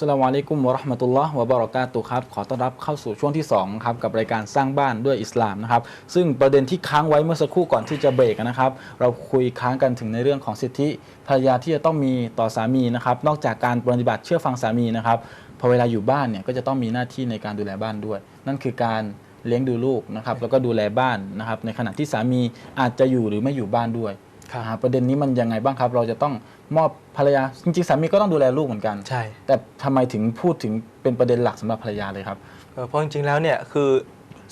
สลามอะลัยกุมวะราะห์มะตุลลอฮ์วะบะราะกาตุครับ ขอต้อนรับเข้าสู่ช่วงที่2ครับกับรายการสร้างบ้านด้วยอิสลามนะครับ ซึ่งประเด็นที่ค้างไว้เมื่อสักครู่ก่อนที่จะเบรกนะครับ เราคุยค้างกันถึงในเรื่องของสิทธิภรรยาที่จะต้องมีต่อสามีนะครับ นอกจากการปฏิบัติเชื่อฟังสามีนะครับ พอเวลาอยู่บ้านเนี่ยก็จะต้องมีหน้าที่ในการดูแลบ้านด้วย นั่นคือการเลี้ยงดูลูกนะครับ แล้วก็ดูแลบ้านนะครับ ในขณะที่สามีอาจจะอยู่หรือไม่อยู่บ้านด้วย ประเด็นนี้มันยังไงบ้างครับ เราจะต้องมอบภรรยาจริงๆสามีก็ต้องดูแลลูกเหมือนกัน ใช่ แต่ทำไมถึงพูดถึงเป็นประเด็นหลักสำหรับภรรยาเลยครับเอ่อเพราะจริงๆแล้วเนี่ยคือ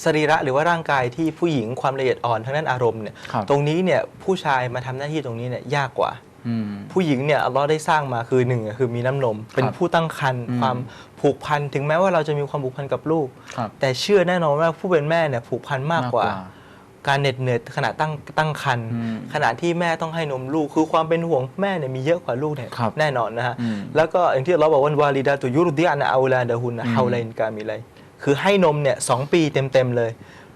สรีระหรือว่าร่างกายที่ผู้หญิงความละเอียดอ่อนทางด้านอารมณ์เนี่ยครับตรงนี้เนี่ยผู้ชายมาทำหน้าที่ตรงนี้เนี่ยยากกว่าอืมผู้หญิงเนี่ยอัลเลอฮ์ได้สร้างมาคือหนึ่งอะคือมีน้ำนม เป็นผู้ตั้งครรภ์อืมความผูกพันถึงแม้ว่าเราจะมีความผูกพันกับลูกครับแต่เชื่อแน่นอนว่าผู้เป็นแม่เนี่ยผูกพันมากกว่ามา กกว่าการเหน็ดเหนื่อยขณะตั้งตั้งครรภ์อืมขณะที่แม่ต้องให้นมลูก คือความเป็นห่วงแม่เนี่ยมีเยอะกว่าลูกเนี่ยครับแน่นอนนะฮะอืมแล้วก็อย่างที่เราบอกว่าวาลิดาตุยุรดิอันอาลาดะฮุนอืมฮาวไลนกามิไลคือให้นมเนี่ยสองปีเต็มๆเลย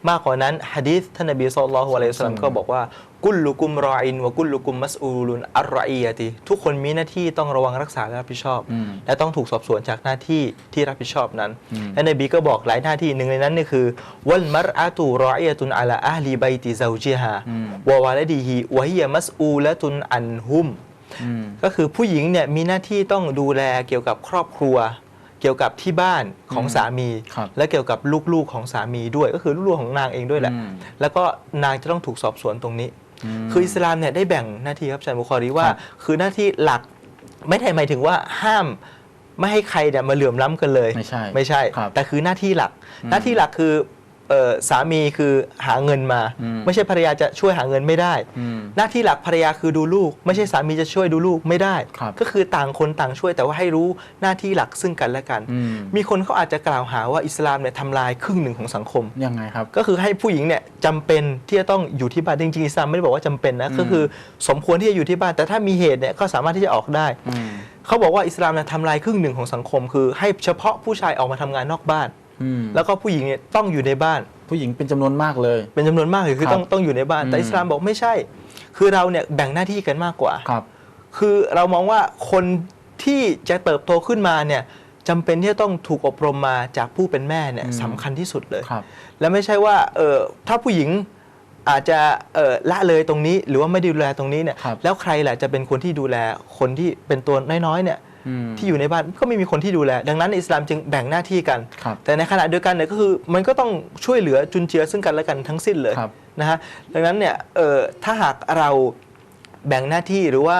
มากกว่านั้นฮะดีษท่านนบีศ็อลลัลลอฮุอะลัยฮิวะซัลลัมก็บอกว่ากุลลุกุมรออินวะกุลลุกุมมัสอูลุนอัรรออียะติทุกคนมีหน้าที่ต้องระวังรักษาและรับผิดชอบอืมและต้องถูกสอบสวนจากหน้าที่ที่รับผิดชอบนั้นอืมและนบีก็บอกหลายหน้าที่หนึ่งในนั้นเนี่ยคือวัลมัรอาตุรออียะตุนอาลาอัลลีบัยติซาวจิฮาอืมวะวาลดีฮีวะฮิยะมัสอูละตุนอันฮุมอืมก็คือผู้หญิงเนี่ยมีหน้าที่ต้องดูแลเกี่ยวกับครอบครัว เกี่ยวกับที่บ้านของอืมสามี ครับและเกี่ยวกับลูกๆของสามีด้วย ก็คือลูกๆของนางเองด้วยแหละ อืม แล้วก็นางจะต้องถูกสอบสวนตรงนี้ ม คืออิสลามเนี่ยได้แบ่งหน้าที่ครับอาจารย์บุคอรีว่า ครับคือหน้าที่หลักไม่ได้หมายถึงว่าห้ามไม่ให้ใครเนี่ยมาเหลื่อมล้ำกันเลยไม่ใช่ไม่ใช่ครับแต่คือหน้าที่หลัก อืมหน้าที่หลักคือ เอ่อสามีคือหาเงินมา อืม ไม่ใช่ภรรยาจะช่วยหาเงินไม่ได้ อืม หน้าที่หลักภรรยาคือดูลูก ไม่ใช่สามีจะช่วยดูลูกไม่ได้ ครับ ก็คือต่างคนต่างช่วยแต่ว่าให้รู้หน้าที่หลักซึ่งกันและกัน อืมมีคนเขาอาจจะกล่าวหาว่าอิสลามเนี่ยทำลายครึ่งหนึ่งของสังคม ยังไงครับ ก็คือให้ผู้หญิงเนี่ยจำเป็นที่จะต้องอยู่ที่บ้านจริงๆอิสลามไม่ได้บอกว่าจำเป็นนะอืม ก็คือสมควรที่จะอยู่ที่บ้านแต่ถ้ามีเหตุเนี่ยก็สามารถที่จะออกได้ อืม เขาบอกว่าอิสลามเนี่ยทำลายครึ่งหนึ่งของสังคม คือให้เฉพาะผู้ชายออกมาทำงานนอกบ้านอืม แล้วก็ผู้หญิงเนี่ยต้องอยู่ในบ้าน ผู้หญิงเป็นจำนวนมากเลย เป็นจำนวนมากเลยคือครับต้องต้องอยู่ในบ้าน แต่อืมอิสลามบอกไม่ใช่ คือเราเนี่ยแบ่งหน้าที่กันมากกว่าครับ คือเรามองว่าคนที่จะเติบโตขึ้นมาเนี่ยจำเป็นที่จะต้องถูกอบรมมาจากผู้เป็นแม่เนี่ยอืมสำคัญที่สุดเลยครับและไม่ใช่ว่าเออถ้าผู้หญิงอาจจะเออละเลยตรงนี้ หรือว่าไม่ดูแลตรงนี้เนี่ยครับแล้วใครแหละจะเป็นคนที่ดูแลคนที่เป็นตัวน้อยๆเนี่ยอืม ที่อยู่ในบ้านก็ไม่มีคนที่ดูแล ดังนั้นอิสลามจึงแบ่งหน้าที่กันครับแต่ในขณะเดียวกันเนี่ยก็คือมันก็ต้องช่วยเหลือจุนเจือซึ่งกันและกันทั้งสิ้นเลยครับนะฮะดังนั้นเนี่ยเอ่อถ้าหากเราแบ่งหน้าที่หรือว่า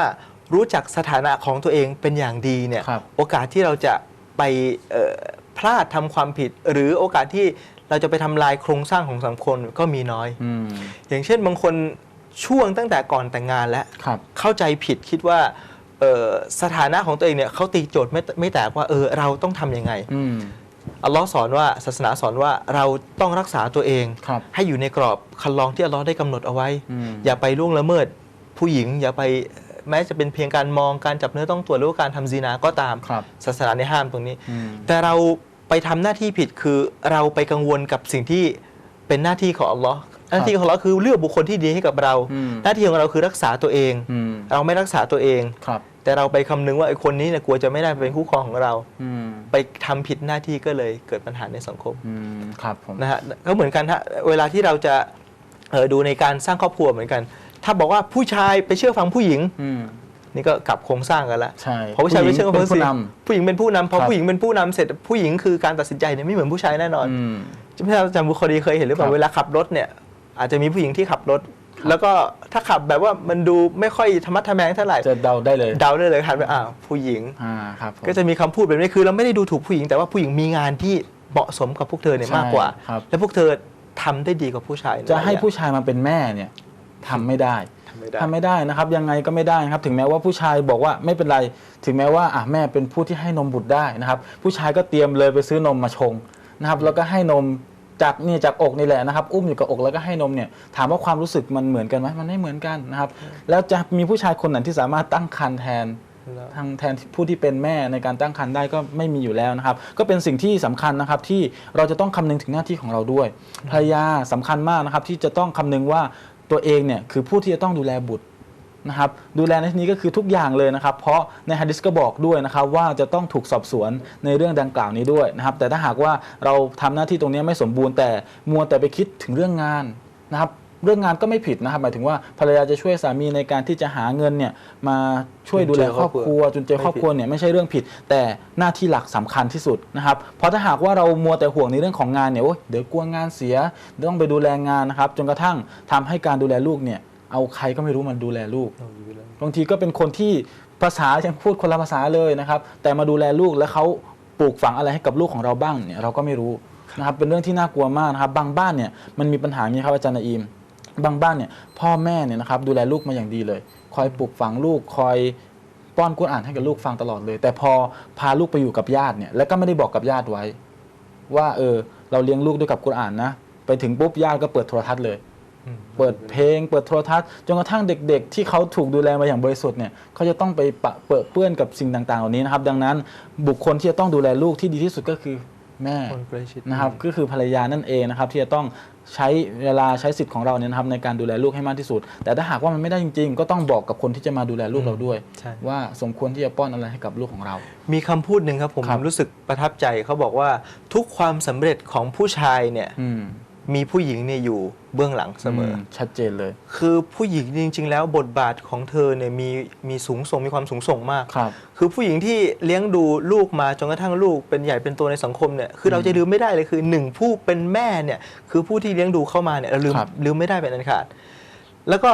รู้จักสถานะของตัวเองเป็นอย่างดีเนี่ยครับโอกาสที่เราจะไปเอ่อพลาดทำความผิด หรือโอกาสที่เราจะไปทำลายโครงสร้างของสังคมก็มีน้อยอืมอย่างเช่นบางคนช่วงตั้งแต่ก่อนแต่งงานแล้วครับเข้าใจผิดคิดว่าเอ่อ สถานะของตัวเองเนี่ยเขาตีโจทย์ไม่ไม่แตกว่าเออเราต้องทำยังไงอืมอัลลอฮ์สอนว่าศาสนาสอนว่าเราต้องรักษาตัวเองครับให้อยู่ในกรอบคันลองที่อัลลอฮ์ได้กำหนดเอาไว้อืมอย่าไปล่วงละเมิด ผู้หญิงอย่าไปแม้จะเป็นเพียงการมองการจับเนื้อต้องตัวหรือว่าการทำซีนาก็ตามครับศาสนาในห้ามตรงนี้อืมแต่เราไปทำหน้าที่ผิดคือเราไปกังวลกับสิ่งที่เป็นหน้าที่ของอัลลอฮ์หน้าที่ของเราคือเลือกบุคคลที่ดีให้กับเราอืมหน้าที่ของเราคือรักษาตัวเองอืมเราไม่รักษาตัวเองครับ แต่เราไปคำนึงว่าไอ้คนนี้เนี่ยกลัวจะไม่ได้เป็นคู่ครองของเรา อืมไปทำผิดหน้าที่ก็เลยเกิดปัญหาในสังคมอืมครับผมนะฮะก็เหมือนกันฮะเวลาที่เราจะเอ่อดูในการสร้างครอบครัวเหมือนกัน ถ้าบอกว่าผู้ชายไปเชื่อฟังผู้หญิง อืมนี่ก็กลับโครงสร้างกันละใช่เพราะผู้ชายไม่เชื่อฟังเป็นผู้น ผู้หญิงเป็นผู้นำพอครับผู้หญิงเป็นผู้นำเสร็จผู้หญิงคือการตัดสินใจเนี่ยไม่เหมือนผู้ชายแน่นอนำอืมไม่ทราบอาจารย์บุคคลีเคยเห็นหรือเปล่าครับ เวลาขับรถเนี่ยอาจจะมีผู้หญิงที่ขับรถ แล้วก็ถ้าขับแบบว่ามันดูไม่ค่อยธรรมะทะแมงเท่าไหร่จะเดาได้เลยเดาได้เลยหันไปอ้าวผู้หญิงอ่าครับผมก็จะมีคำพูดแบบนี้คือเราไม่ได้ดูถูกผู้หญิงแต่ว่าผู้หญิงมีงานที่เหมาะสมกับพวกเธอเนี่ยใช่มากกว่าครับและพวกเธอทำได้ดีกว่าผู้ชาย จะให้นผู้ชายมาเป็นแม่เนี่ยทำไม่ได้ทำไม่ได้ทำไม่ได้นะครับ ยังไงก็ไม่ได้นะครับ ถึงแม้ว่าผู้ชายบอกว่าไม่เป็นไร ถึงแม้ว่าอะแม่เป็นผู้ที่ให้นมบุตรได้นะครับ ผู้ชายก็เตรียมเลยไปซื้อนมมาชงนะครับ แล้วก็ให้นม จากนี่จากอกนี่แหละนะครับ อุ้มอยู่กับอกแล้วก็ให้นมเนี่ยถามว่าความรู้สึกมันเหมือนกันไหมมันไม่เหมือนกันนะครับ แล้วจะมีผู้ชายคนไหนที่สามารถตั้งครรภ์แทนทางแทนผู้ที่เป็นแม่ในการตั้งครรภ์ได้ก็ไม่มีอยู่แล้วนะครับ ก็เป็นสิ่งที่สำคัญนะครับที่เราจะต้องคำนึงถึงหน้าที่ของเราด้วยภรรยาสำคัญมากนะครับที่จะต้องคำนึงว่าตัวเองเนี่ยคือผู้ที่จะต้องดูแลบุตร นะครับดูแลในที่นี้ก็คือทุกอย่างเลยนะครับ เพราะในฮะดิษก็บอกด้วยนะครับว่าจะต้องถูกสอบสวนในเรื่องดังกล่าวนี้ด้วยนะครับ แต่ถ้าหากว่าเราทำหน้าที่ตรงนี้ไม่สมบูรณ์แต่มัวแต่ไปคิดถึงเรื่องงานนะครับเรื่องงานก็ไม่ผิดนะครับหมายถึงว่าภรรยาจะช่วยสามีในการที่จะหาเงินเนี่ยมาช่วยดูแลครอบครัวจนเจอครอบครัวเนี่ยไม่ใช่เรื่องผิด แต่หน้าที่หลักสำคัญที่สุดนะครับเพราะถ้าหากว่าเรามัวแต่ห่วงในเรื่องของงานเนี่ยโอ๊ยเดี๋ยวกลัวงานเสียเดี๋ยวต้องไปดูแลงานนะครับจนกระทั่งทำให้การดูแลลูกเนี่ย เอาใครก็ไม่รู้มันดูแลลูก บางทีก็เป็นคนที่ภาษายังพูดคนละภาษาเลยนะครับ แต่มาดูแลลูกแล้วเขาปลูกฝังอะไรให้กับลูกของเราบ้างเนี่ยเราก็ไม่รู้นะครับเป็นเรื่องที่น่ากลัวมากนะครับ บางบ้านเนี่ยมันมีปัญหาอย่างนี้ครับอาจารย์นาอิมบางบ้านเนี่ยพ่อแม่เนี่ยนะครับดูแลลูกมาอย่างดีเลย คอยปลูกฝังลูกคอยป้อนกุรอานให้กับลูกฟังตลอดเลย แต่พอพาลูกไปอยู่กับญาติเนี่ยแล้วก็ไม่ได้บอกกับญาติไว้ ว่าเออเราเลี้ยงลูกด้วยกับกุรอานนะไปถึงปุ๊บญาติก็เปิดโทรทัศน์เลย เปิดเพลง เปิดโทรทัศน์จนกระทั่งเด็ก ๆ ที่เขาถูกดูแลมาอย่างบริสุทธิ์เนี่ยเขาจะต้องไปปะเปื้อนเปื้อนกับสิ่งต่างๆเหล่านี้นะครับ ดังนั้นบุคคลที่จะต้องดูแลลูกที่ดีที่สุดก็คือแม่คนใกล้ชิดนะครับก็คือภรรยานั่นเองนะครับ ที่จะต้องใช้เวลาใช้สิทธิ์ของเราเนี่ยนะครับในการดูแลลูกให้มากที่สุด แต่ถ้าหากว่ามันไม่ได้จริง ๆ ก็ต้องบอกกับคนที่จะมาดูแลลูกเราด้วย ใช่ ว่าสมควรที่จะป้อนอะไรให้กับลูกของเรา มีคำพูดหนึ่งครับผมครับ รู้สึกประทับใจเขาบอกว่าทุกความสำเร็จของผู้ชายเนี่ย อืม มีผู้หญิงเนี่ยอยู่เบื้องหลังเสมออชัดเจนเลย คือผู้หญิงจริง ๆ แล้วบทบาทของเธอเนี่ยมีมีสูงส่งมีความสูงส่งมากครับ คือผู้หญิงที่เลี้ยงดูลูกมาจนกระทั่งลูกเป็นใหญ่เป็นตัวในสังคมเนี่ยคือเราจะลืมไม่ได้เลยคือหนึ่งผู้เป็นแม่เนี่ยคือผู้ที่เลี้ยงดูเข้ามาเนี่ยเราลืมครับลืมไม่ได้เป็นอันขาด แล้วก็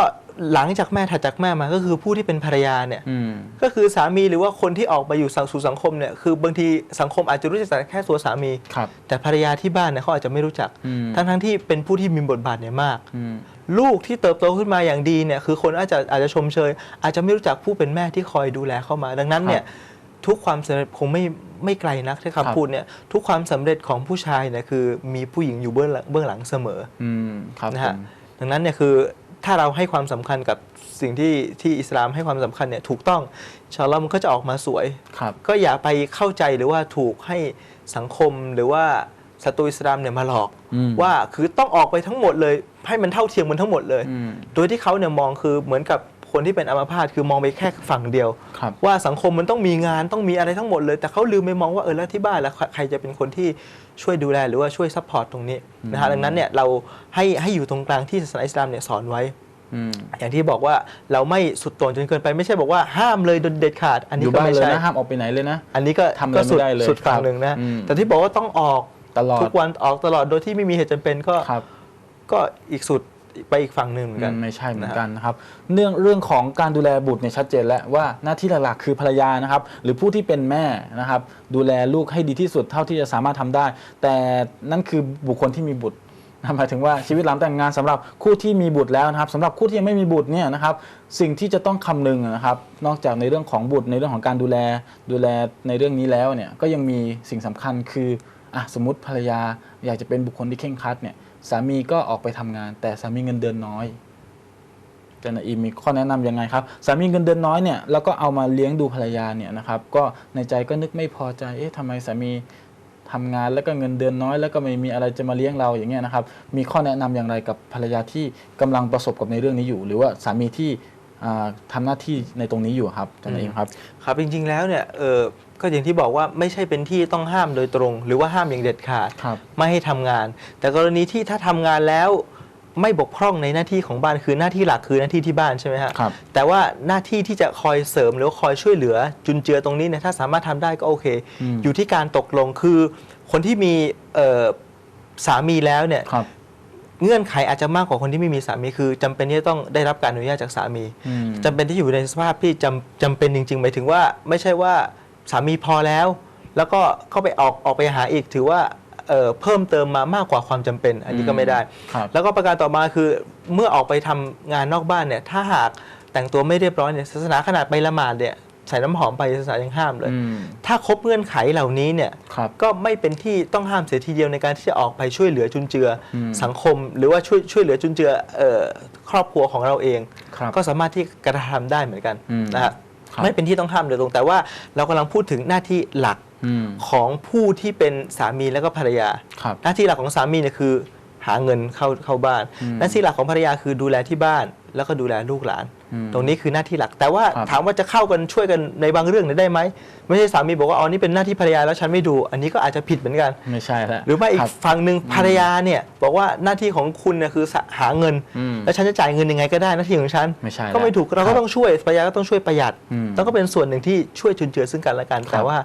หลังจากแม่ถัดจากแม่มาก็คือผู้ที่เป็นภรรยาเนี่ยอืมก็คือสามีหรือว่าคนที่ออกมาอยู่สังสู่สังคมเนี่ยคือบางทีสังคมอาจจะรู้จักแต่แค่ตัวสามีครับแต่ภรรยาที่บ้านเนี่ยเขาอาจจะไม่รู้จักอืมทั้งทั้งๆที่เป็นผู้ที่มีบทบาทเนี่ยมากอืมลูกที่เติบโตขึ้นมาอย่างดีเนี่ยคือคนอาจจะอาจจะชมเชย อาจจะไม่รู้จักผู้เป็นแม่ที่คอยดูแลเข้ามา ดังนั้นเนี่ยทุกความสำเร็จคงไม่ไม่ไกลนักที่ครับคำพูดเนี่ยทุกความสำเร็จของผู้ชายเนี่ยคือมีผู้หญิงอยู่เบื้องหลังเบื้องหลังเสมออืมครับนะผฮะมดังนั้นเนี่ยคือ ถ้าเราให้ความสำคัญกับสิ่งที่ที่อิสลามให้ความสำคัญเนี่ยถูกต้องอินชาอัลลอฮ์มันก็จะออกมาสวยครับก็อย่าไปเข้าใจหรือว่าถูกให้สังคมหรือว่าศัตรูอิสลามเนี่ยมาหลอกอืมว่าคือต้องออกไปทั้งหมดเลย ให้มันเท่าเทียมกันทั้งหมดเลยอืมโดยที่เขาเนี่ยมองคือเหมือนกับคนที่เป็นอัมพาตคือมองไปแค่ฝั่งเดียวครับว่าสังคมมันต้องมีงานต้องมีอะไรทั้งหมดเลย แต่เขาลืมไปมองว่าเออแล้วที่บ้านแล้วใครจะเป็นคนที่ ช่วยดูแลหรือว่าช่วยซัพพอร์ตตรงนี้นะฮะดังนั้นเนี่ยเราให้ให้อยู่ตรงกลางที่ศาสนาอิสลามเนี่ยสอนไว้อืมอย่างที่บอกว่าเราไม่สุดโต่งจนเกินไปไม่ใช่บอกว่าห้ามเลยโดยเด็ดขาด อันอนี้ยู่ก็บ้านไม่เลยใช่นะห้ามออกไปไหนเลยนะ อันนี้ก็ทำอะไรก็สุดไม่ได้เลยสุดฝั่คงรับหนึ่งนะอืมแต่ที่บอกว่าต้องออกตลอดทุกวันออกตลอดโดยที่ไม่มีเหตุจำเป็นก็ครับก็อีกสุด ไปอีกฝั่งหนึ่งเหมือนกันอืมไม่ใช่เหมือนกันนะครับเรื่องเรื่องของการดูแลบุตรเนี่ยชัดเจนแล้วว่าหน้าที่หลักๆคือภรรยานะครับ หรือผู้ที่เป็นแม่นะครับ ดูแลลูกให้ดีที่สุดเท่าที่จะสามารถทำได้ แต่นั่นคือบุคคลที่มีบุตรนะหมายถึงว่าชีวิตหลังแต่งงานสำหรับคู่ที่มีบุตรแล้วนะครับสำหรับคู่ที่ยังไม่มีบุตรเนี่ยนะครับ สิ่งที่จะต้องคำนึงนะครับ นอกจากในเรื่องของบุตรในเรื่องของการดูแลดูแลในเรื่องนี้แล้วเนี่ยก็ยังมีสิ่งสำคัญคืออะสมมติภรรยาอยากจะเป็นบุคคลที่เข่งครัดเนี่ย สามีก็ออกไปทำงาน แต่สามีเงินเดือนน้อยจันาอีมีข้อแนะนำยังไงครับ สามีเงินเดือนน้อยเนี่ยแล้วก็เอามาเลี้ยงดูภรรยาเนี่ยนะครับก็ในใจก็นึกไม่พอใจเอ๊ะทำไมสามีทำงานแล้วก็เงินเดือนน้อย แล้วก็ไม่มีอะไรจะมาเลี้ยงเราอย่างเงี้ยนะครับมีข้อแนะนำอย่างไรกับภรรยาที่กำลังประสบกับในเรื่องนี้อยู่ หรือว่าสามีที่ อ่าทำหน้าที่ในตรงนี้อยู่ครับอาจารย์นาอีมครับครับจริงๆแล้วเนี่ยเออก็อย่างที่บอกว่าไม่ใช่เป็นที่ต้องห้ามโดยตรง หรือว่าห้ามอย่างเด็ดขาดครับไม่ให้ทำงาน แต่กรณีที่ถ้าทำงานแล้วไม่บกพร่องในหน้าที่ของบ้านคือหน้าที่หลักคือหน้าที่ที่บ้านใช่ไหมฮะครับแต่ว่าหน้าที่ที่จะคอยเสริมหรือว่าคอยช่วยเหลือจุนเจือตรงนี้เนี่ยถ้าสามารถทำได้ก็โอเคอืมอยู่ที่การตกลงคือ คนที่มีเอ่อสามีแล้วเนี่ยครับ เงื่อนไขอาจจะมากกว่าคนที่ไม่มีสามีคือจำเป็นที่จะต้องได้รับการอนุญาตจากสามีอืม จำเป็นที่อยู่ในสภาพที่จำจำเป็นจริงๆหมายถึงว่า ไม่ใช่ว่าสามีพอแล้ว แล้วก็เข้าไปออกออกไปหาอีกถือว่าเอ่อเพิ่มเติมมามากกว่าความจำเป็น อันนี้ก็ไม่ได้ ครับ แล้วก็ประการต่อมาคือเมื่อออกไปทำงานนอกบ้านเนี่ยถ้าหากแต่งตัวไม่เรียบร้อยเนี่ยศาสนาขนาดไปละหมาดเนี่ย ใส่น้ำหอมไปศาสนายังห้ามเลยอืมถ้าครบเงื่อนไขเหล่านี้เนี่ยครับก็ไม่เป็นที่ต้องห้ามเสียทีเดียวในการที่จะออกไปช่วยเหลือจุนเจืออมสังคม หรือว่าช่วยช่วยเหลือจุนเจือเอ่อครอบครัวของเราเองครับก็สามารถที่กระทำได้เหมือนกันอืมนะฮะครับไม่เป็นที่ต้องห้ามโดยตรงแต่ว่าเรากำลังพูดถึงหน้าที่หลักอืมของผู้ที่เป็นสามีแล้วก็ภรรยาครับหน้าที่หลักของสามีเนี่ยคือ หาเงินเข้าเข้าบ้านอืมหน้าที่หลักของภรรยาคือดูแลที่บ้าน แล้วก็ดูแลลูกหลานอืม ตรงนี้คือหน้าที่หลัก แต่ว่าครับถามว่าจะเข้ากันช่วยกันในบางเรื่องเนี่ยได้ไหมไม่ใช่สามีบอกว่าอ๋อนี่เป็นหน้าที่ภรรยาแล้วฉันไม่ดู อันนี้ก็อาจจะผิดเหมือนกันไม่ใช่แล้วหรือไม่อีคกบฝั่งหนึ่งภรรยาเนี่ยบอกว่าหน้าที่ของคุณเนี่ยคือหาเงินอืมแล้วฉันจะจ่ายเงินยังไงก็ได้หน้าที่ของฉันไม่ใช่ก็ไม่ถูกแล้วเราคก็รับต้องช่วยภรรยาก็ต้องช่วยประหยัดอืมแล้วก็เป็นส่วนหนึ่งที่ช่วยจุนเจือซึ่งกันและกันครับแต่ว่า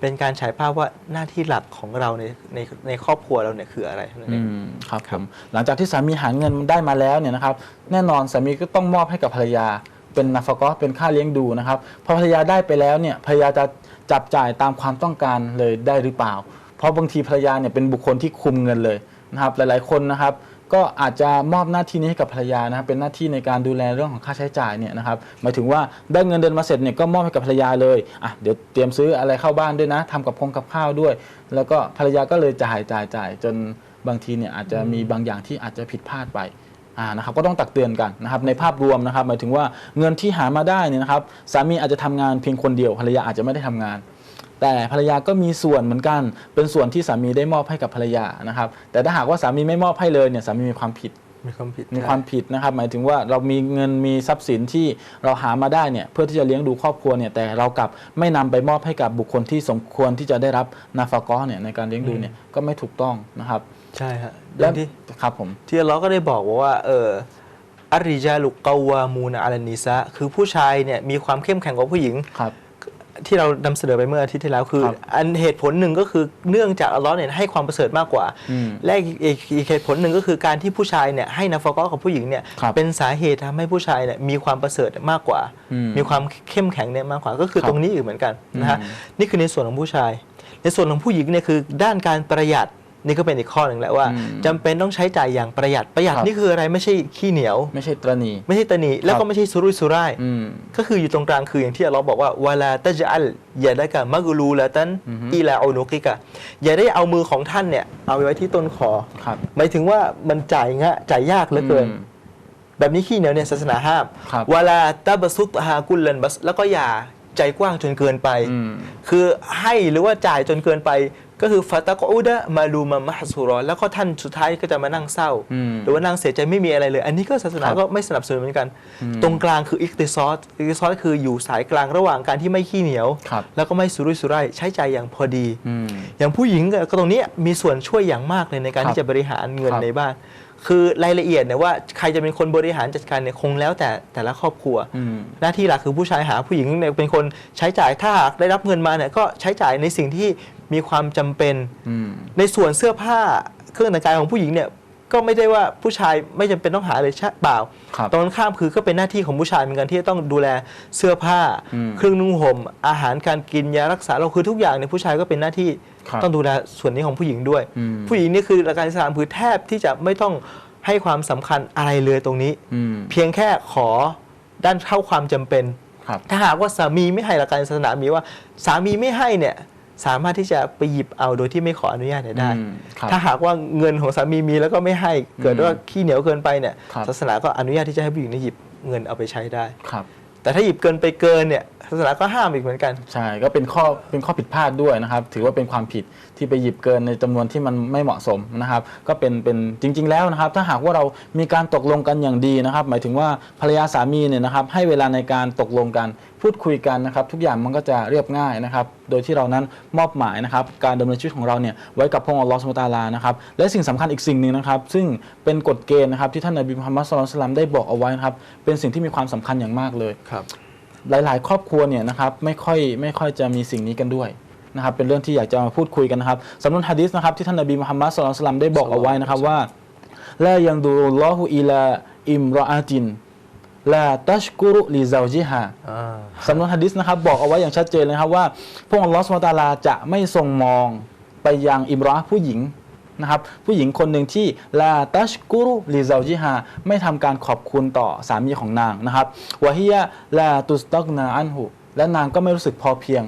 เป็นการฉายภาพว่าหน้าที่หลักของเราในในในครอบครัวเราเนี่ยคืออะไรนั้นเองครับผมหลังจากที่สามีหาเงินได้มาแล้วเนี่ยนะครับ แน่นอนสามีก็ต้องมอบให้กับภรรยา เป็นนาฟกะเป็นค่าเลี้ยงดูนะครับพอภรรยาได้ไปแล้วเนี่ยภรรยาจะจับจ่ายตามความต้องการเลยได้หรือเปล่า เพราะบางทีภรรยาเนี่ยเป็นบุคคลที่คุมเงินเลยนะครับ หลายๆคนนะครับ ก็อาจจะมอบหน้าที่นี้ให้กับภรรยานะครับเป็นหน้าที่ในการดูแลเรื่องของค่าใช้จ่ายเนี่ยนะครับหมายถึงว่าได้เงินเดือนมาเสร็จเนี่ยก็มอบให้กับภรรยาเลยอะเดี๋ยวเตรียมซื้ออะไรเข้าบ้านด้วยนะทำกับพงกับข้าวด้วย แล้วก็ภรรยาก็เลยจ่ายจ่ายจ่ายจนบางทีเนี่ยอาจจะมีบางอย่างที่อาจจะผิดพลาดไปอ่านะครับก็ต้องตักเตือนกันนะครับในภาพรวมนะครับหมายถึงว่าเงินที่หามาได้เนี่ยนะครับสามีอาจจะทำงานเพียงคนเดียวภรรยาอาจจะไม่ได้ทำงาน แต่ภรรยาก็มีส่วนเหมือนกัน เป็นส่วนที่สามีได้มอบให้กับภรรยานะครับ แต่ถ้าหากว่าสามีไม่มอบให้เลยเนี่ยสามีมีความผิดมีความผิดมีความผิดนะครับ หมายถึงว่าเรามีเงินมีทรัพย์สินที่เราหามาได้เนี่ยเพื่อที่จะเลี้ยงดูครอบครัวเนี่ยแต่เรากลับไม่นำไปมอบให้กับบุคคลที่สมควรที่จะได้รับนาฟากอเนี่ยในการเลี้ยงดูเนี่ยก็ไม่ถูกต้องนะครับ ใช่ฮะแล้แล้ววที่ครับผมที่อัลเลอฮ์ก็ได้บอกว่าเอออาริจาลุกกาวามูนอาลันนิซะคือผู้ชายเนี่ยมีความเข้มแข็งกว่าผู้หญิงครับ ที่เรานำเสนอไปเมื่ออาทิตย์ที่แล้วคือครับอันเหตุผลหนึ่งก็คือเนื่องจากอัลเลอฮ์เนี่ยให้ความประเสริฐมากกว่าอืมและอีกอีกอีกเหตุผลหนึ่งก็คือการที่ผู้ชายเนี่ยให้นาฟากอกับผู้หญิงเนี่ยครับเป็นสาเหตุทำให้ผู้ชายเนี่ยมีความประเสริฐมากกว่าอืมมีความเข้มแข็งเนี่ยมากกว่าก็คือครับตรงนี้อีกเหมือนกันนะฮะอืมนี่คือในส่วนของผู้ชาย ในส่วนของผู้หญิงเนี่ยคือด้านการประหยัด นี่ก็เป็นอีกข้อหนึ่งแหละว่าอืมจำเป็นต้องใช้จ่ายอย่างประหยัดประหยัดครับนี่คืออะไรไม่ใช่ขี้เหนียว ไม่ใช่ตรณีไม่ใช่ตะหนีแล้วก็ไม่ใช่สุรุ่ยสุร่ายอืมก็คืออยู่ตรงกลางคืออย่างที่อัลเลอฮ์บอกว่าวาลาตะจอัลอย่าได้กะมักลูละตันอือฮึอีลาอูนุกิกะอย่าได้เอามือของท่านเนี่ย เอาไว้ที่ต้นคอครับหมายถึงว่ามันจ่ายงะจ่ายยากเหลือเกินอืมแบบนี้ขี้เหนียวเนี่ยศาสนาห้ามครับวาลาตะบสุตฮากุลลันบัสแล้วก็อย่าใจกว้างจนเกินไปอืมคือให้หรือว่าจ่ายจนเกินไป ก็คือฟาตะกอูดะมาลูมามะฮสุรอแล้วก็ท่านสุดท้ายก็จะมานั่งเศร้าอืมหรือว่านั่งเสียใจไม่มีอะไรเลย อันนี้ก็ศาสนาครับก็ไม่สนับสนุนเหมือนกันอืมตรงกลางคืออิกติซอสอิกติซอสคืออยู่สายกลางระหว่างการที่ไม่ขี้เหนียวครับแล้วก็ไม่สุรุ่ยสุร่ายใช้ใจายอย่างพอดีอืมอย่างผู้หญิงก็ตรงนี้มีส่วนช่วยอย่างมากเลยในการครับที่จะบริหารเงินครับในบ้านคือรายละเอียดเนี่ยว่าใครจะเป็นคนบริหารจัดการเนี่ยคงแล้วแต่แต่ละครอบครัวอืมหน้าที่หลักคือผู้ชายหาผู้หญิงเนี่ยเป็นคนใช้จ่ายถ้าหากได้รับเงินมาเนี่ยก็ใช้จ่ายในสิ่งที่ มีความจำเป็นอืมในส่วนเสื้อผ้าเครื่องแต่งกายของผู้หญิงเนี่ยก็ไม่ได้ว่าผู้ชายไม่จำเป็นต้องหาเลยใช่เปล่าครับตรงกันข้ามคือก็เป็นหน้าที่ของผู้ชายเหมือนกันที่จะต้องดูแลเสื้อผ้าอืมเครื่องนุ่งห่ม อาหารการกินยารักษาเราคือทุกอย่างเนี่ยผู้ชายก็เป็นหน้าที่ครับต้องดูแลส่วนนี้ของผู้หญิงด้วยอืมผู้หญิงนี่คือหลักการอิสลามคือแทบที่จะไม่ต้องให้ความสำคัญอะไรเลยตรงนี้อืมเพียงแค่ขอด้านเข้าความจำเป็นครับถ้าหากว่าสามีไม่ให้หลักการศาสนามีว่า สามีไม่ให้เนี่ย สามารถที่จะไปหยิบเอาโดยที่ไม่ขออนุญาตเนี่ยได้อืมครับถ้าหากว่าเงินของสามีมีแล้วก็ไม่ให้เกิดว่าอืมขี้เหนียวเกินไปเนี่ยครับศาสนาก็อนุญาตที่จะให้ผู้หญิงเนี่ยหยิบเงินเอาไปใช้ได้ครับแต่ถ้าหยิบเกินไปเกินเนี่ย ศาสนาก็ห้ามอีกเหมือนกัน ใช่ก็เป็นข้อเป็นข้อผิดพลาดด้วยนะครับ ถือว่าเป็นความผิดที่ไปหยิบเกินในจำนวนที่มันไม่เหมาะสมนะครับ ก็เป็นเป็นจริง ๆ แล้วนะครับ ถ้าหากว่าเรามีการตกลงกันอย่างดีนะครับ หมายถึงว่าภรรยาสามีเนี่ยนะครับ ให้เวลาในการตกลงกันพูดคุยกันนะครับ ทุกอย่างมันก็จะเรียบง่ายนะครับ โดยที่เรานั้นมอบหมายนะครับ การดำเนินชีวิตของเราเนี่ยไว้กับพระองค์อัลลอฮฺสุบฮานะฮูวะตะอาลานะครับและสิ่งสำคัญอีกสิ่งหนึ่งนะครับ ซึ่งเป็นกฎเกณฑ์นะครับที่ท่านนบีมุฮัมมัดสุลลัลลอฮุอะลัยฮิวะซัลลัมได้บอกเอาไว้นะครับเป็นสิ่งที่มีความสำคัญอย่างมากเลยครับ หลาย ๆ ครอบครัวเนี่ยนะครับไม่ค่อยไม่ค่อยจะมีสิ่งนี้กันด้วยนะครับเป็นเรื่องที่อยากจะมาพูดคุยกันนะครับสำนวนฮะดิษนะครับที่ท่านนบีมุฮัมมัดสุลลัลลอฮุอะลัยฮิวะซัลลัมได้บอกเอาไว้นะครับว่าละยังดูรุลลอฮุอิลาอิมรออาตินลาตัชกุรุลิซาวจิฮาอ่าสำนวนฮะดิษนะครับบอกเอาไว้อย่างชัดเจนเลยนะครับว่าพระองค์อัลลอฮฺสุบฮานะฮูวะตะอาลาจะไม่ทรงมองไปยังอิมรออะห์ผู้หญิง นะครับผู้หญิงคนหนึ่งที่ลาตัชกุรุลิซาวจิฮาไม่ทำการขอบคุณต่อสามีของนางนะครับวะฮิยะลาตุสตักนาอันหุและนางก็ไม่รู้สึกพอเพียง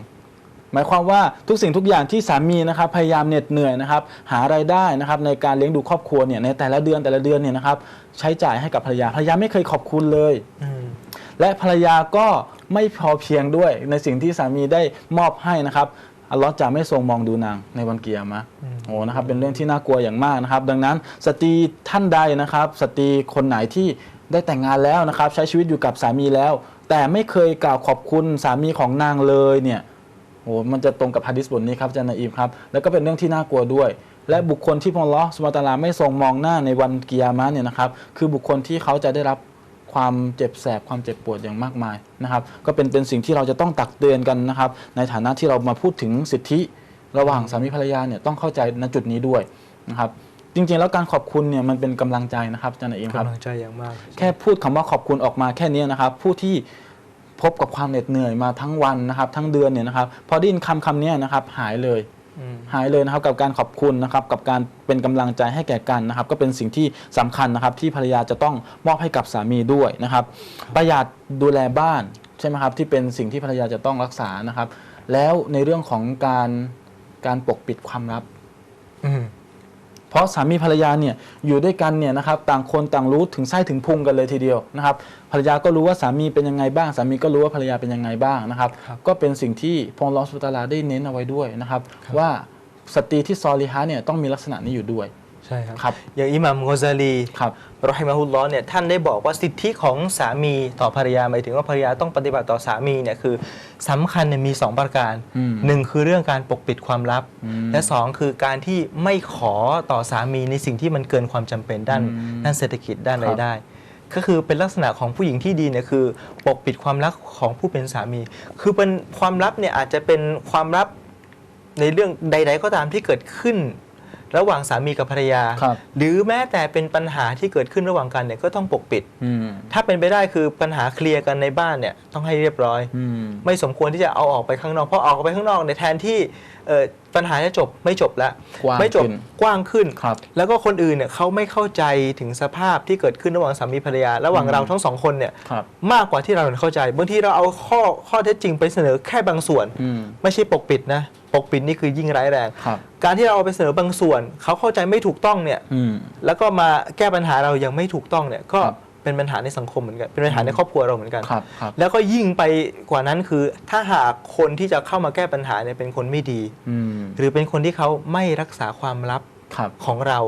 หมายความว่าทุกสิ่งทุกอย่างที่สามีนะครับพยายามเหน็ดเหนื่อยนะครับหารายได้นะครับในการเลี้ยงดูครอบครัวเนี่ยในแต่ละเดือนแต่ละเดือนเนี่ยนะครับใช้จ่ายให้กับภรรยาภรรยาไม่เคยขอบคุณเลยอืมและภรรยาก็ไม่พอเพียงด้วยในสิ่งที่สามีได้มอบให้นะครับ อัลลอฮ์จะไม่ทรงมองดูนางในวันเกียรมะห์อืมโอ้นะครับเป็นเรื่องที่น่ากลัวอย่างมากนะครับ ดังนั้นสตรีท่านใดนะครับ สตรีคนไหนที่ได้แต่งงานแล้วนะครับ ใช้ชีวิตอยู่กับสามีแล้ว แต่ไม่เคยกล่าวขอบคุณสามีของนางเลยเนี่ยโอ้มันจะตรงกับฮะดิษบทนี้ครับอาจารย์นาอิมครับ แล้วก็เป็นเรื่องที่น่ากลัวด้วย และบุคคลที่พระองค์อัลลอฮ์สุบฮานะฮูวะตะอาลาไม่ทรงมองหน้าในวันกิยามะห์เนี่ยนะครับ คือบุคคลที่เขาจะได้รับ ความเจ็บแสบความเจ็บปวดอย่างมากมายนะครับ ก็เป็นเป็นสิ่งที่เราจะต้องตักเตือนกันนะครับ ในฐานะที่เรามาพูดถึงสิทธิระหว่างสามีภรรยาเนี่ยต้องเข้าใจณจุดนี้ด้วยนะครับจริง ๆ แล้วการขอบคุณเนี่ยมันเป็นกำลังใจนะครับอาจารย์นาอิมครับกำลังใจอย่างมาก แค่พูดคำว่าขอบคุณออกมาแค่นี้นะครับ ผู้ที่พบกับความเหน็ดเหนื่อยมาทั้งวันนะครับ ทั้งเดือนเนี่ยนะครับ พอได้ยินคำคำนี้นะครับหายเลยอืม หายเลยนะครับกับการขอบคุณนะครับกับการเป็นกำลังใจให้แก่กันนะครับ ก็เป็นสิ่งที่สำคัญนะครับ ที่ภรรยาจะต้องมอบให้กับสามีด้วยนะครับ ประหยัดดูแลบ้านใช่ไหมครับที่เป็นสิ่งที่ภรรยาจะต้องรักษานะครับ แล้วในเรื่องของการการปกปิดความลับอืม เพราะสามีภรรยาเนี่ยอยู่ด้วยกันเนี่ยนะครับต่างคนต่างรู้ถึงไส้ถึงพุงกันเลยทีเดียวนะครับภรรยาก็รู้ว่าสามีเป็นยังไงบ้าง สามีก็รู้ว่าภรรยาเป็นยังไงบ้างนะครับครับก็เป็นสิ่งที่พระองค์ลอสุตาลาได้เน้นเอาไว้ด้วยนะครับครับว่าสตรีที่ซอลิฮะเนี่ยต้องมีลักษณะนี้อยู่ด้วย ใช่ครับ ครับ อย่างอิหมัมกอซาลีครับรอฮิมะฮุลลอฮ์เนี่ยท่านได้บอกว่าสิทธิของสามีต่อภรรยาหมายถึงว่าภรรยาต้องปฏิบัติต่อสามีเนี่ยคือสำคัญเนี่ยมี 2 ประการอืมหนึ่งคือเรื่องการปกปิดความลับ อืมและ 2 คือการที่ไม่ขอต่อสามีในสิ่งที่มันเกินความจำเป็นด้านอืมด้านเศรษฐกิจด้านครัราบยได้ ก็คือเป็นลักษณะของผู้หญิงที่ดีเนี่ยคือปกปิดความลับของผู้เป็นสามี คือเป็นความลับเนี่ยอาจจะเป็นความลับ ในเรื่องใด ๆ ก็ตามที่เกิดขึ้น ระหว่างสามีกับภรรยา ครับหรือแม้แต่เป็นปัญหาที่เกิดขึ้นระหว่างกันเนี่ยก็ต้องปกปิด อืมถ้าเป็นไปได้คือปัญหาเคลียร์กันในบ้านเนี่ยต้องให้เรียบร้อย อืม ไม่สมควรที่จะเอาออกไปข้างนอกเพราะออกไปข้างนอกเนี่ยแทนที่เอ่อปัญหาจะจบไม่จบแล้วกว้างไม่จบขึ้นกว้างขึ้น ครับแล้วก็คนอื่นเนี่ยเขาไม่เข้าใจถึงสภาพที่เกิดขึ้นระหว่างสามีภรรยา ระหว่างอืม เราทั้งสองคนเนี่ยครับ มากกว่าที่เราเข้าใจบางทีเราเอาข้อข้อเท็จจริงไปเสนอแค่บางส่วน อืม ไม่ใช่ปกปิดนะ ปกปิดนี่คือยิ่งร้ายแรง ครับ การที่เราเอาไปเสนอบางส่วน เขาเข้าใจไม่ถูกต้องเนี่ยอืม แล้วก็มาแก้ปัญหาเรายังไม่ถูกต้องเนี่ยก็ครับ เป็นปัญหาในสังคมเหมือนกันเป็นปัญหาในครอบครัวเราเหมือนกัน ครับครับ แล้วก็ยิ่งไปกว่านั้นคือถ้าหากคนที่จะเข้ามาแก้ปัญหาเนี่ยเป็นคนไม่ดี อืม หรือเป็นคนที่เขาไม่รักษาความลับครับ ของเรา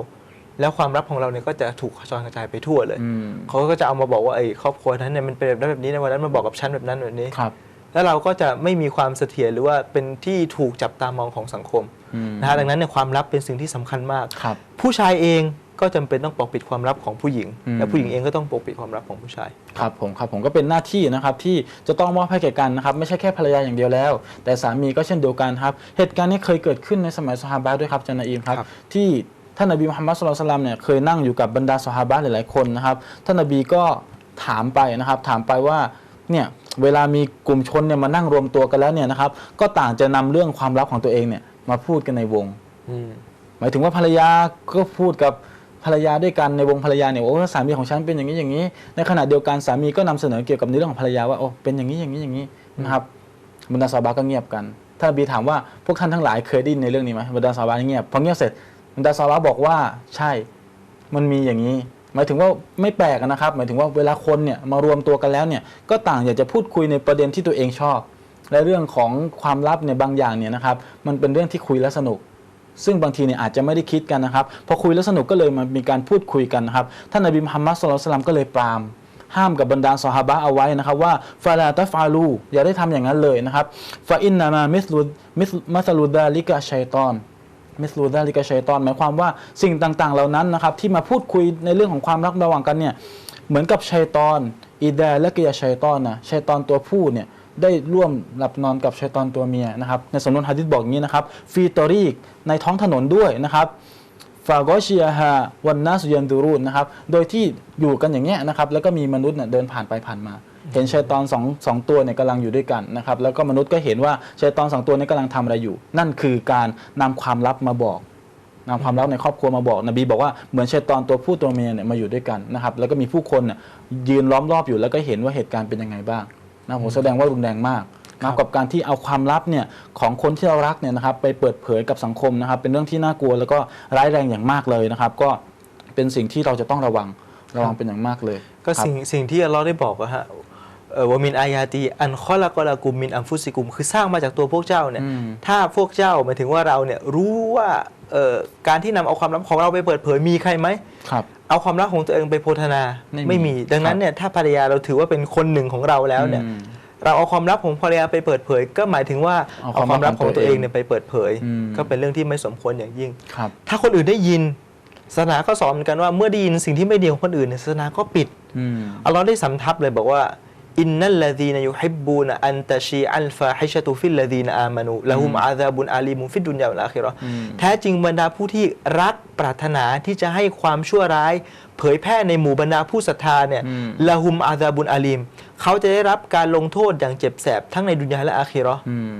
แล้วความลับของเราเนี่ยก็จะถูกกระจายกระจายไปทั่วเลย อืม เขาก็จะเอามาบอกว่าไอ้ครอบครัวนั้นเนี่ยมันเป็นแบบนั้นแบบนี้ในวันนั้นมาบอกกับฉันแบบนั้นแบบนี้ ครับ แล้วเราก็จะไม่มีความเสถียรหรือว่าเป็นที่ถูกจับตามองของสังคมอืมนะฮะดังนั้นเนี่ยความลับเป็นสิ่งที่สำคัญมากครับผู้ชายเองก็จำเป็นต้องปกปิดความลับของผู้หญิงอืมและผู้หญิงเองก็ต้องปกปิดความลับของผู้ชายครับผมครับผมก็เป็นหน้าที่นะครับที่จะต้องมอบให้แก่กันนะครับไม่ใช่แค่ภรรยาอย่างเดียวแล้ว แต่สามีก็เช่นเดียวกันครับ เหตุการณ์นี้เคยเกิดขึ้นในสมัยซอฮาบะห์ด้วยครับอาจารย์นาอิมครับครับ ที่ท่านนบีมุฮัมมัดสุลลัลลอฮุอะลัยฮิวะซัลลัมเนี่ยเคยนั่งอยู่กับบรรดาซอฮาบะห์หลายๆคนนะครับท่านนบีก็ถามไปนะครับ ถามไปว่าเนี่ย เวลามีกลุ่มชนเนี่ยมานั่งรวมตัวกันแล้วเนี่ยนะครับ ก็ต่างจะนำเรื่องความลับของตัวเองเนี่ยมาพูดกันในวงอืมหมายถึงว่าภรรยาก็พูดกับภรรยาด้วยกันในวงภรรยาเนี่ยโอ้สามีของฉันเป็นอย่างนี้อย่างนี้ ในขณะเดียวกันสามีก็นำเสนอเกี่ยวกับในเรื่องของภรรยาว่าโอ้เป็นอย่างนี้อย่างนี้อย่างนี้นะครับบรรดาซอฮาบะห์ก็เงียบกันท่านนบีถามว่าพวกท่านทั้งหลายเคยได้ยินในเรื่องนี้ไหมบรรดาซอฮาบะห์เงียบพอเงียบเสร็จบรรดาซอฮาบะห์บอกว่าใช่มันมีอย่างนี้ หมายถึงว่าไม่แปลกนะครับ หมายถึงว่าเวลาคนเนี่ยมารวมตัวกันแล้วเนี่ยก็ต่างอยากจะพูดคุยในประเด็นที่ตัวเองชอบ และเรื่องของความลับเนี่ยบางอย่างเนี่ยนะครับมันเป็นเรื่องที่คุยแล้วสนุก ซึ่งบางทีเนี่ยอาจจะไม่ได้คิดกันนะครับพอคุยแล้วสนุกก็เลยมามีการพูดคุยกันนะครับท่านนบีมุฮัมมัดสุลลัลสลัมก็เลยปรามห้ามกับบรรดาซอฮาบะเอาไว้นะครับว่าฟาลาตฟาลูอย่าได้ทำอย่างนั้นเลยนะครับฟาอินนามามิสลูมิสมัสลูดาลิกะชัยตอน มิสลูดาลิกะชัยตอนหมายความว่าสิ่งต่างๆ เหล่านั้นนะครับที่มาพูดคุยในเรื่องของความรักระหว่างกันเนี่ยเหมือนกับชัยตอนอีดาและกิยาชัยตอนนะชัยตอนตัวผู้เนี่ยได้ร่วมหลับนอนกับชัยตอนตัวเมียนะครับในสำนวนฮะดิษบอกงนี้นะครับฟีตอรีกในท้องถนนด้วยนะครับฟากอชิยาฮาวันนาสุยันดูรูนนะครับโดยที่อยู่กันอย่างเงี้ยนะครับแล้วก็มีมนุษย์เนี่ยเดินผ่านไปผ่านมา เห็นชัยตอนสองสองตัวเนี่ยกำลังอยู่ด้วยกันนะครับแล้วก็มนุษย์ก็เห็นว่าชัยตอนสองตัวนี้กำลังทำอะไรอยู่ นั่นคือการนำความลับมาบอกนำความลับในครอบครัวมาบอกนบีบอกว่าเหมือนชัยตอนตัวผู้ตัวเมียเนี่ยมาอยู่ด้วยกันนะครับแล้วก็มีผู้คนเนี่ยยืนล้อมรอบอยู่แล้วก็เห็นว่าเหตุการณ์เป็นยังไงบ้างนะผมแสดงว่ารุนแรงมากครันะบกับการที่เอาความลับเนี่ยของคนที่เรารักเนี่ยนะครับไปเปิดเผยกับสังคมนะครับเป็นเรื่องที่น่ากลัวแล้วก็ร้ายแรงอย่างมากเลยนะครับก็เป็นสิ่งที่เราจะต้องระวังระวังเป็นอย่างมากเลยก็ครับ สิ่งสิ่งที่อัลลอฮ์ได้บอกอะฮะเอ่อ ว่ามินอายาตีอันคอละกอละกุมมินอัมฟุสิกุม คือสร้างมาจากตัวพวกเจ้าเนี่ยอืมถ้าพวกเจ้าหมายถึงว่าเราเนี่ยรู้ว่าเอ่อการที่นำเอาความลับของเราไปเปิดเผยมีใครไหมครับเอาความรักของตัวเองไปโพธนาไม่มีไม่มี ดังนั้นเนี่ยถ้าภรรยาเราถือว่าเป็นคนหนึ่งของเราแล้วเนี่ยอืมเราเอาความลับของภรรยาไปเปิดเผย ก็หมายถึงว่าเอาเอาความลับของตัวเองเนี่ยไปเปิดเผยอืมก็เป็นเรื่องที่ไม่สมควรอย่างยิ่งครับถ้าคนอื่นได้ยินศาสนาก็สอนเหมือนกันว่าเมื่อได้ยินสิ่งที่ไม่ดีของคนอื่นเนี่ยศาสนาก็ปิดอืมอัลลอฮ์ได้สำทับเลยบอกว่า อินนัลลดีนยุฮิบบูนอันตะชีอัลฟาฮิชะตุฟิลลดีนอามานูละฮุมอาซาบุนอาลีมุนฟิดดุนยาวัลอาคิเราะห์อืมแท้จริงบรรดาผู้ที่รักปรารถนาที่จะให้ความชั่วร้าย เผยแพร่ในหมู่บรรดาผู้ศรัทธาเนี่ยอืมละฮุมอาซาบุนอาลีม เขาจะได้รับการลงโทษอย่างเจ็บแสบทั้งในดุนยาและอาคิเราะห์อืม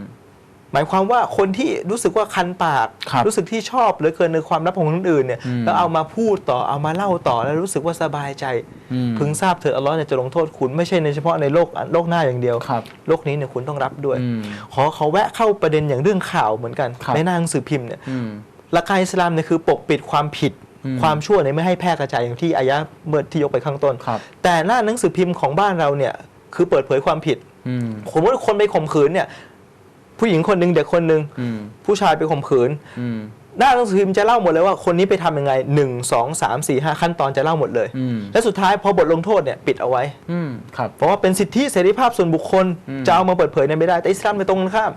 หมายความว่าคนที่รู้สึกว่าคันปากครับรู้สึกที่ชอบเหลือเกินในความลับของคนอื่นเนี่ยอืม แล้วเอามาพูดต่อเอามาเล่าต่อแล้วรู้สึกว่าสบายใจ อืมพึงทราบเถอะอัลลอฮ์เนี่ยจะลงโทษคุณไม่ใช่ในเฉพาะในโลกโลกหน้าอย่างเดียว ครับโลกนี้เนี่ยคุณต้องรับด้วย อืม ขอเขาแวะเข้าประเด็นอย่างเรื่องข่าวเหมือนกัน ครับ ในหน้าหนังสือพิมพ์เนี่ยอืม หลักการอิสลามเนี่ยคือปกปิดความผิด อืม ความชั่วเนี่ยไม่ให้แพร่กระจายอย่างที่อายะห์เมื่อที่ยกไปข้างต้น ครับแต่หน้าหนังสือพิมพ์ของบ้านเราเนี่ยคือเปิดเผยความผิด อืม สมมติคนไปข่มขืนเนี่ย ผู้หญิงคนหนึ่งเด็กคนหนึ่งอืมผู้ชายไปข่มขืนอืมหน้าหนังสือพิมพ์จะเล่าหมดเลยว่าคนนี้ไปทำยังไงหนึ่งสองสามสี่ห้าขั้นตอนจะเล่าหมดเลยอืมและสุดท้ายพอบทลงโทษเนี่ยปิดเอาไว้อืมครับเพราะว่าเป็นสิทธิเสรีภาพส่วนบุคคลอืมจะเอามาเปิดเผยเนี่ยไม่ได้แต่อิสลามในตรงกันข้าม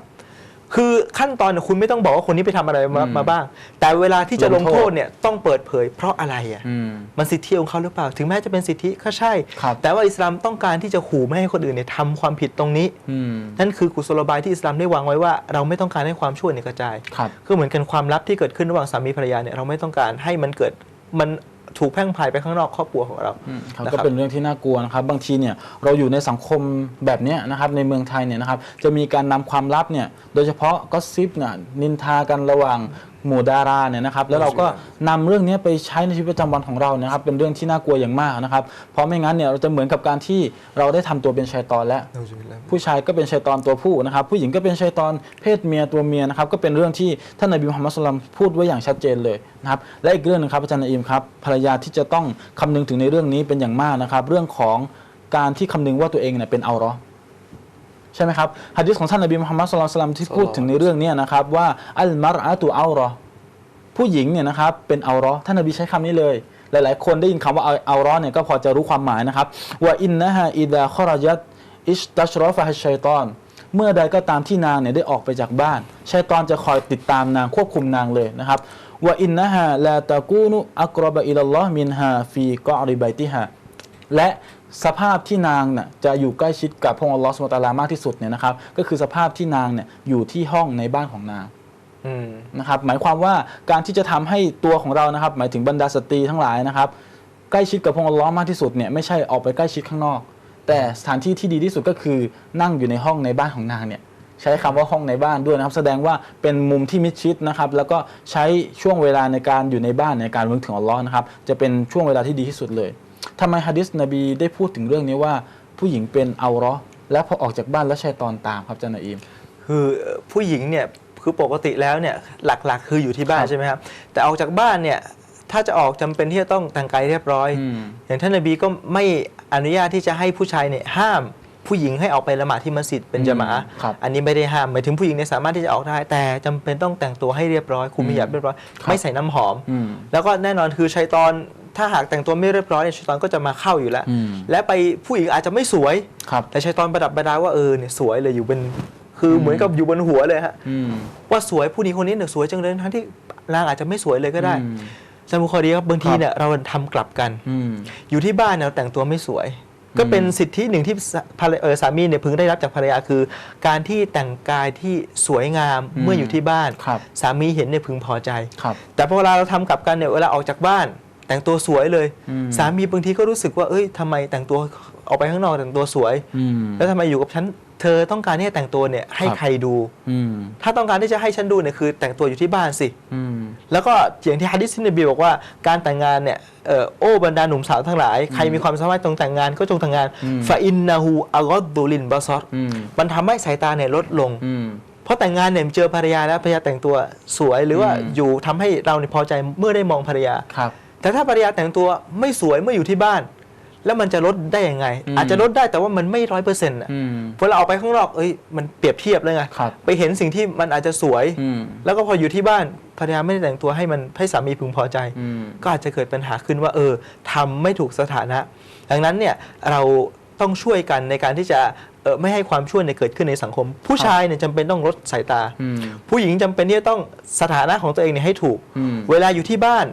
คือขั้นตอนเนี่ยคุณไม่ต้องบอกว่าคนนี้ไปทำอะไรมาอืมมาบ้าง แต่เวลาที่จะลลงงโทโทษษเนี่ยต้องเปิดเผย เพราะอะไรอะอืมมันสิทธิของเขาหรือเปล่า ถึงแม้จะเป็นสิทธิก็ใช่ครับแต่ว่าอิสลามต้องการที่จะขู่ไม่ให้คนอื่นเนี่ยทำความผิดตรงนี้อืมนั่นคือกุศโลบายที่อิสลามได้วางไว้ว่า เราไม่ต้องการให้ความชั่วเนี่ยกระจายครับก็เหมือนกันความลับที่เกิดขึ้นระหว่างสามีภรรยาเนี่ยเราไม่ต้องการให้มันเกิดมัน ถูกแพร่งพรายไปข้างนอกครอบครัวของเราอืมครับนะก็ครับเป็นเรื่องที่น่ากลัวนะครับ บางทีเนี่ยเราอยู่ในสังคมแบบเนี้ยนะครับในเมืองไทยเนี่ยนะครับจะมีการนำความลับเนี่ยโดยเฉพาะก็ซิปเนี่ยนินทากันระหว่าง หมู่ดาราเนี่ยนะครับแล้วเราก็นำเรื่องนี้ไปใช้ในชีวิตประจำวันของเรานะครับเป็นเรื่องที่น่ากลัวอย่างมากนะครับเพราะไม่งั้นเนี่ยเราจะเหมือนกับการที่เราได้ทำตัวเป็นชัยตอนแล้ว ผู้ชายก็เป็นชัยตอนตัวผู้นะครับ ผู้หญิงก็เป็นชัยตอนเพศเมียตัวเมียนะครับ ก็เป็นเรื่องที่ท่านนบีมุฮัมมัดสุลตัมพูดไว้อย่างชัดเจนเลยนะครับ และอีกเรื่องหนึงครับอาจารย์นอิมครับภรรยาที่จะต้องคำนึงถึงในเรื่องนี้เป็นอย่างมากนะครับ เรื่องของการที่คำนึงว่าตัวเองเนี่ยเป็นอัลลอฮ์ ใช่ไหมครับฮะดิษของท่านนบีมุฮัมมัดสุลตัมที่พูดถึงในเรื่องเนี้นะครับว่าอัลมารอะตุอัลรอผู้หญิงเนี่ยนะครับเป็นอัลลอฮ์ท่านนบีใช้คำนี้เลย หลาย ๆ คนได้ยินคำว่าอัลลอฮ์เนี่ยก็พอจะรู้ความหมายนะครับว่าอินนะฮะอิดะคอรจัตอิชตัชรอฟะฮัชชัยตอนเมื่อใดก็ตามที่นางเนี่ยได้ออกไปจากบ้านชัยตอนจะคอยติดตามนางควบคุมนางเลยนะครับว่าอินนะฮะลาตะกูนุอักรบะอิลลอฮ์มินฮาฟีกอริบัยติฮะและสภาพที่นางน่ะจะอยู่ใกล้ชิดกับพระองค์อัลลอฮ์สุบฮานะฮูวะตาลามากที่สุดเนี่ยนะครับ ก็คือสภาพที่นางเนี่ยอยู่ที่ห้องในบ้านของนางนะครับ หมายความว่าการที่จะทำให้ตัวของเรานะครับ หมายถึงบรรดาสตรีทั้งหลายนะครับ ใกล้ชิดกับพระองค์อัลลอฮ์มากที่สุดเนี่ยไม่ใช่ออกไปใกล้ชิดข้างนอก แต่สถานที่ที่ดีที่สุดก็คือนั่งอยู่ในห้องในบ้านของนางเนี่ยใช้คำว่าห้องในบ้านด้วยนะครับ แสดงว่าเป็นมุมที่มิดชิดนะครับ แล้วก็ใช้ช่วงเวลาในการอยู่ในบ้านในการนึกถึงอัลลอฮ์นะครับ จะเป็นช่วงเวลาที่ดีที่สุดเลย ทำไมฮะดิษนบีได้พูดถึงเรื่องนี้ว่า ผู้หญิงเป็นอัลลอฮ์และพอออกจากบ้านแล้วชัยตอนตามครับอาจารย์นอีมคือผู้หญิงเนี่ยคือปกติแล้วเนี่ยหลักๆ คืออยู่ที่บ้านครับใช่ไหมครับแต่ออกจากบ้านเนี่ยถ้าจะออกจำเป็นที่จะต้องแต่งกายเรียบร้อยอืมอย่างท่านนบีก็ไม่อนุญาตที่จะให้ผู้ชายเนี่ยห้ามผู้หญิงให้ออกไปละหมาดที่มัสยิดเป็นจามะอะห์ครับอันนี้ไม่ได้ห้ามหมายถึงผู้หญิงเนี่ยสามารถที่จะออกได้ แต่จำเป็นต้องแต่งตัวให้เรียบร้อยคุมมิหยับเรียบร้อยครับไม่ใส่น้ำหอมอืมแล้วก็แน่นอนคือชัยตอน ถ้าหากแต่งตัวไม่เรียบร้อยเนี่ยชัยตอนก็จะมาเข้าอยู่แล้ว อืม และไปผู้หญิงอาจจะไม่สวย ครับ แต่ชัยตอนประดับประดาว่าเออเนี่ยสวยเลยอยู่บนคือเหมือนกับอยู่บนหัวเลยฮะอืมว่าสวยผู้หญิงคนนี้เนี่ยสวยจังเลยทั้งที่นางอาจจะไม่สวยเลยก็ได้อืม สมุคอดีครับบางทีครับ เนี่ยเราทำกลับกัน อืม อยู่ที่บ้านเนี่ยเราแต่งตัวไม่สวย ก็เป็นสิทธิหนึ่งที่สภรรยเออสามีเนี่ยพึงได้รับจากภรรยาคือ การที่แต่งกายที่สวยงามอืมเมื่ออยู่ที่บ้าน ครับ สามีเห็นเนี่ยพึงพอใจ ครับ แต่พอเวลาเราทำกลับกันเนี่ยเวลาออกจากบ้าน แต่งตัวสวยเลยอืมสามีบางทีก็รู้สึกว่าเอ้ยทำไมแต่งตัวออกไปข้างนอกแต่งตัวสวยอืมแล้วทำไมอยู่กับฉันเธอต้องการที่จะแต่งตัวเนี่ยให้ครับใครดูอืมถ้าต้องการที่จะให้ฉันดูเนี่ยคือ แต่งตัวอยู่ที่บ้านสิอืมแล้วก็อย่างที่ฮะดิษที่นบีบอกว่าการแต่งงานเนี่ยเอ่อโอ้บรรดาหนุ่มสาวทั้งหลาย ใครมีความสามารถจงแต่งงานก็จงแต่งงานอืมฟาอินนาฮูอัลกอดดูลินบาซอรอืมมันทำให้สายตาเนี่ยลดลงอืมเพราะแต่งงานเนี่ยเจอภรรยาแล้วภรรยาแต่งตัวสวยหรือว่าอืมอยู่ทำให้เราเนี่ยพอใจเมื่อได้มองภรรยาครับ แต่ถ้าภรรยาแต่งตัวไม่สวยเมื่ออยู่ที่บ้าน แล้วมันจะลดได้ยังไงอืมอาจจะลดได้แต่ว่ามันไม่ร้อยเปอร์เซ็นต์อะอืมเวลาออกไปข้างนอกเอ้ยมันเปรียบเทียบเลยไงครับไปเห็นสิ่งที่มันอาจจะสวยอืมแล้วก็พออยู่ที่บ้านภรรยาไม่ได้แต่งตัวให้มันให้สามีพึงพอใจอืมก็อาจจะเกิดปัญหาขึ้นว่า เออทำไม่ถูกสถานะ ดังนั้นเนี่ยเราต้องช่วยกันในการที่จะเออไม่ให้ความชั่วเนี่ยเกิดขึ้นในสังคม ผู้ชายเนี่ยจำเป็นต้องลดสายตาอืมผู้หญิงจำเป็นที่จะต้องสถานะของตัวเองเนี่ยให้ถูกอืมเวลาอยู่ที่บ้าน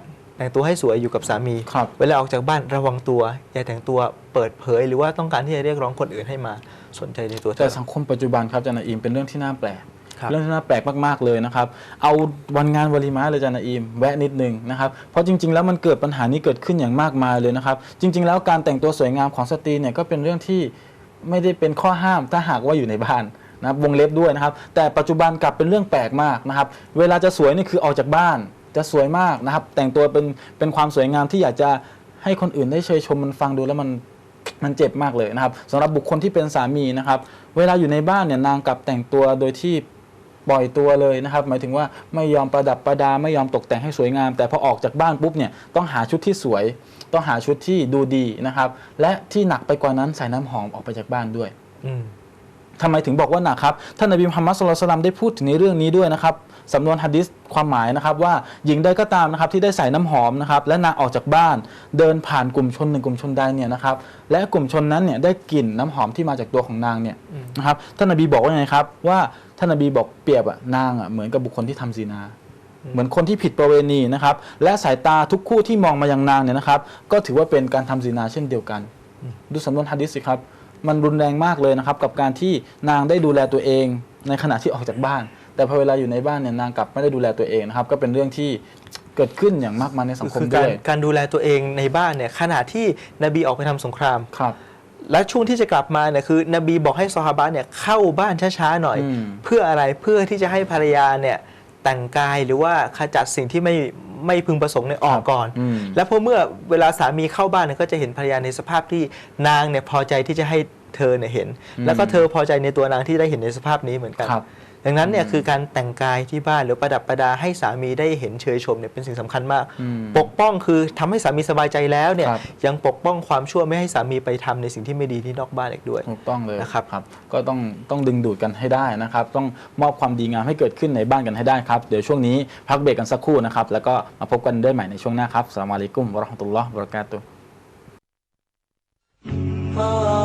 แต่งตัวให้สวยอยู่กับสามี ครับ เวลาออกจากบ้านระวังตัว อย่าแต่งตัวเปิดเผย หรือว่าต้องการที่จะเรียกร้องคนอื่นให้มาสนใจในตัวเธแต่อ สังคมปัจจุบันครับอาจารย์นาอิมเป็นเรื่องที่น่าแปลก ครับ เรื่องที่น่าแปลกมากๆเลยนะครับ เอาวันงานวลีมาเลยอาจารย์นาอิมแวะนิดนึงนะครับ เพราะจริง ๆ แล้วมันเกิดปัญหานี้เกิดขึ้นอย่างมากมายเลยนะครับ จริง ๆ แล้วการแต่งตัวสวยงามของสตรีเนี่ยก็เป็นเรื่องที่ไม่ได้เป็นข้อห้ามถ้าหากว่าอยู่ในบ้านนะครับวงเล็บด้วยนะครับ แต่ปัจจุบันกลับเป็นเรื่องแปลกมากนะครับ เวลาจะสวยนี่คือออกจากบ้าน จะสวยมากนะครับ แต่งตัวเป็นเป็นความสวยงามที่อยากจะให้คนอื่นได้เชยชมมันฟังดูแล้วมันมันเจ็บมากเลยนะครับสำหรับบุคคลที่เป็นสามีนะครับ เวลาอยู่ในบ้านเนี่ยนางกลับแต่งตัวโดยที่ปล่อยตัวเลยนะครับ หมายถึงว่าไม่ยอมประดับประดาไม่ยอมตกแต่งให้สวยงาม แต่พอออกจากบ้านปุ๊บเนี่ยต้องหาชุดที่สวย ต้องหาชุดที่ดูดีนะครับ และที่หนักไปกว่านั้นใส่น้ำหอมออกไปจากบ้านด้วย อื ทำไมถึงบอกว่าหนักครับ ท่านนบีมุฮัมมัดสุลลัลสลัมได้พูดถึงในเรื่องนี้ด้วยนะครับสำนวนฮะดิษความหมายนะครับว่าหญิงใดก็ตามนะครับที่ได้ใส่น้ำหอมนะครับและนางออกจากบ้านเดินผ่านกลุ่มชนหนึ่งกลุ่มชนใดเนี่ยนะครับและกลุ่มชนนั้นเนี่ยได้กลิ่นน้ำหอมที่มาจากตัวของนางเนี่ยนะครับท่านนบีบอกว่าไงครับว่าท่านนบีบอกเปรียบอะนางอะเหมือนกับบุคคลที่ทำซีนา เหมือนคนที่ผิดประเวณีนะครับและสายตาทุกคู่ที่มองมายังนางเนี่ยนะครับก็ถือว่าเป็นการทำซีนาเช่นเดียวกัน ดูสำนวนฮะดิษสิครับ มันรุนแรงมากเลยนะครับ กับการที่นางได้ดูแลตัวเองในขณะที่ออกจากบ้าน แต่พอเวลาอยู่ในบ้านเนี่ยนางกลับไม่ได้ดูแลตัวเองนะครับ ก็เป็นเรื่องที่เกิดขึ้นอย่างมากมายในสังคมคือด้การวยการดูแลตัวเองในบ้านเนี่ยขณะที่นบีออกไปทำสงคราม ครับ และช่วงที่จะกลับมาเนี่ยคือนบีบอกให้ซอฮาบะเนี่ยเข้าบ้านช้าๆหน่อย อืม เพื่ออะไรเพื่อที่จะให้ภรรยาเนี่ยแต่งกายหรือว่าขจัดสิ่งที่ไม่ ไม่พึงประสงค์เนี่ยออกก่อนอืมแล้วพอเมื่อเวลาสามีเข้าบ้านเนี่ยก็จะเห็นภรรยาในสภาพที่นางเนี่ยพอใจที่จะให้เธอเนี่ยเห็นอืมแล้วก็เธอพอใจในตัวนางที่ได้เห็นในสภาพนี้เหมือนกันครับ ดังนั้นเนี่ยคือการแต่งกายที่บ้านหรือประดับประดาให้สามีได้เห็นเชยชมเนี่ยเป็นสิ่งสำคัญมากอืมปกป้องคือทำให้สามีสบายใจแล้วเนี่ยครับยังปกป้องความชั่วไม่ให้สามีไปทำในสิ่งที่ไม่ดีที่นอกบ้านอีกด้วยถูกต้องเลยนะครับครับก็ต้องต้องดึงดูดกันให้ได้นะครับ ต้องมอบความดีงามให้เกิดขึ้นในบ้านกันให้ได้ครับ เดี๋ยวช่วงนี้พักเบรกกันสักครู่นะครับ แล้วก็มาพบกันได้ใหม่ในช่วงหน้าครับสลามอะลัยกุมวะเราะห์มะตุลลอฮ์วะบะเราะกาตุฮ์ Ah